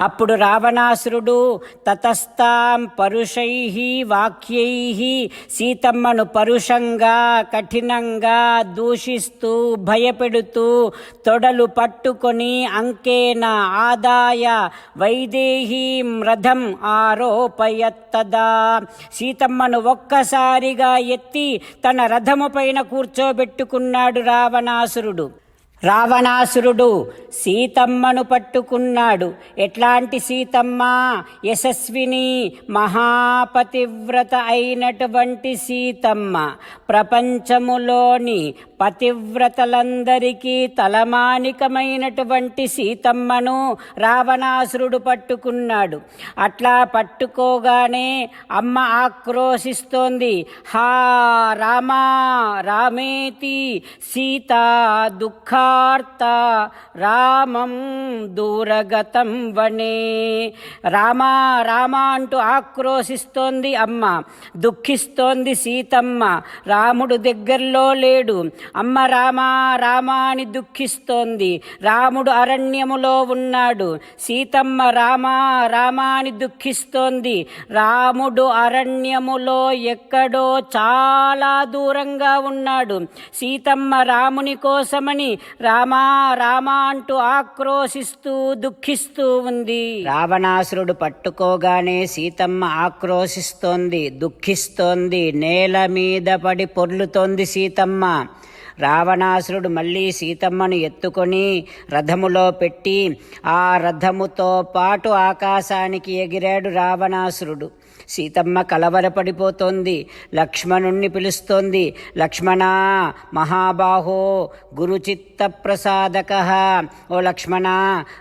అప్పుడు రావణాసురుడు తతస్తాం పరుషై వాక్యై సీతమ్మను పరుషంగా కఠినంగా దూషిస్తూ భయపెడుతూ తొడలు పట్టుకొని అంకేన ఆదాయ వైదేహీం రథం ఆరోపయత్తదా. సీతమ్మను ఒక్కసారిగా ఎత్తి తన రథము పైన కూర్చోబెట్టుకున్నాడు రావణాసురుడు. రావణాసురుడు సీతమ్మను పట్టుకున్నాడు. ఎట్లాంటి సీతమ్మ? యశస్విని మహాపతివ్రత అయినటువంటి సీతమ్మ. ప్రపంచములోని పతివ్రతలందరికీ తలమానికమైనటువంటి సీతమ్మను రావణాసురుడు పట్టుకున్నాడు. అట్లా పట్టుకోగానే అమ్మ ఆక్రోశిస్తోంది. హా రామా రామేతి సీత దుఃఖార్త రామం దూరగతం వనే రామా రామా అంటూ ఆక్రోశిస్తోంది అమ్మ. దుఃఖిస్తోంది సీతమ్మ. రాముడు దగ్గరలో లేడు. అమ్మ రామా రామా అని దుఃఖిస్తోంది. రాముడు అరణ్యములో ఉన్నాడు. సీతమ్మ రామా రామా అని దుఃఖిస్తోంది. రాముడు అరణ్యములో ఎక్కడో చాలా దూరంగా ఉన్నాడు. సీతమ్మ రాముని కోసమని రామా రామా అంటూ ఆక్రోశిస్తూ దుఃఖిస్తూ ఉంది. రావణాసురుడు పట్టుకోగానే సీతమ్మ ఆక్రోశిస్తోంది దుఃఖిస్తోంది నేల మీద పడి పొర్లుతోంది సీతమ్మ. రావణాసురుడు మళ్ళీ సీతమ్మను ఎత్తుకొని రథములో పెట్టి ఆ రథముతో పాటు ఆకాశానికి ఎగిరాడు రావణాసురుడు. సీతమ్మ కలవరపడిపోతోంది. లక్ష్మణుణ్ణి పిలుస్తోంది. లక్ష్మణ మహాబాహో గురుచిత్త ప్రసాదక ఓ లక్ష్మణ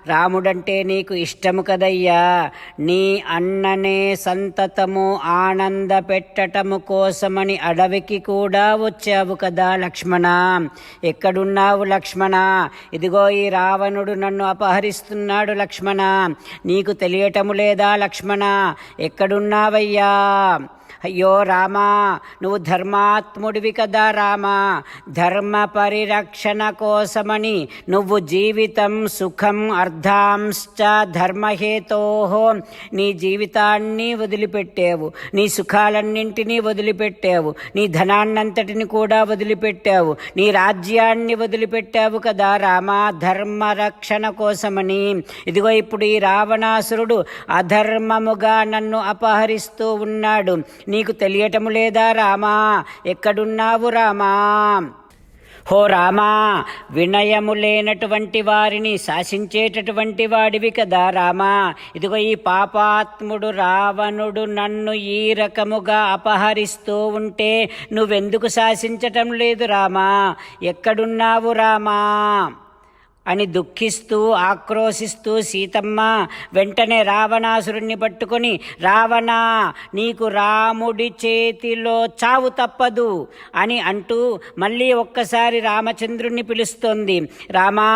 రాముడంటే నీకు ఇష్టము కదయ్యా. నీ అన్ననే సంతతము ఆనంద పెట్టటము కోసమని అడవికి కూడా వచ్చావు కదా లక్ష్మణ. ఎక్కడున్నావు లక్ష్మణ? ఇదిగో ఈ రావణుడు నన్ను అపహరిస్తున్నాడు లక్ష్మణ. నీకు తెలియటము లేదా లక్ష్మణ? ఎక్కడున్నావయ్యా? అయ్యో రామా నువ్వు ధర్మాత్ముడివి కదా రామా. ధర్మ పరిరక్షణ కోసమని నువ్వు జీవితం సుఖం అర్ధాంశ్చ ధర్మహేతో నీ జీవితాన్ని వదిలిపెట్టావు నీ సుఖాలన్నింటినీ వదిలిపెట్టావు నీ ధనాన్నంతటిని కూడా వదిలిపెట్టావు నీ రాజ్యాన్ని వదిలిపెట్టావు కదా రామా. ధర్మ రక్షణ కోసమని ఇదిగో ఇప్పుడు ఈ రావణాసురుడు అధర్మముగా నన్ను అపహరిస్తూ ఉన్నాడు. నీకు తెలియటము లేదా రామా? ఎక్కడున్నావు రామా? హో రామా వినయము లేనటువంటి వారిని శాసించేటటువంటి వాడివి కదా రామా. ఇదిగో ఈ పాపాత్ముడు రావణుడు నన్ను ఈ రకముగా అపహరిస్తూ ఉంటే నువ్వెందుకు శాసించటం లేదు రామా? ఎక్కడున్నావు రామా? అని దుఃఖిస్తూ ఆక్రోశిస్తూ సీతమ్మ వెంటనే రావణాసురుణ్ణి పట్టుకొని రావణా నీకు రాముడి చేతిలో చావు తప్పదు అని అంటూ మళ్ళీ ఒక్కసారి రామచంద్రుణ్ణి పిలుస్తోంది. రామా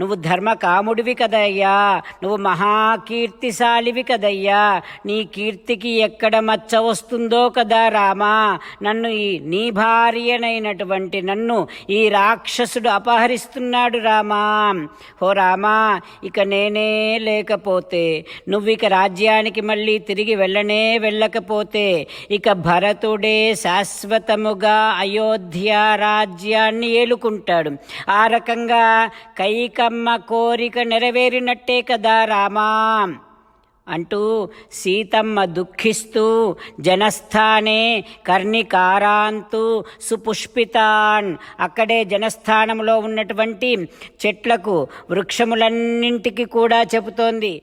నువ్వు ధర్మకాముడివి కదయ్యా నువ్వు మహాకీర్తిశాలివి కదయ్యా నీ కీర్తికి ఎక్కడ మచ్చ వస్తుందో కదా రామా నన్ను ఈ నీ భార్యనైనటువంటి నన్ను ఈ రాక్షసుడు అపహరిస్తున్నాడు రామా ఓ రామా ఇక నేనే లేకపోతే నువ్వు ఇక రాజ్యానికి మళ్ళీ తిరిగి వెళ్ళనే వెళ్ళకపోతే ఇక భరతుడే శాశ్వతముగా అయోధ్య రాజ్యాన్ని ఏలుకుంటాడు. ఆ రకంగా కైకమ్మ కోరిక నెరవేరినట్టే కదా రామా. అంటూ సీతమ్మ దుఃఖిస్తూ జనస్థానే కర్ణికారాంతు సుపుష్పితాన్. అక్కడే జనస్థానంలో ఉన్నటువంటి చెట్లకు వృక్షములన్నింటికి కూడా చెబుతోంది.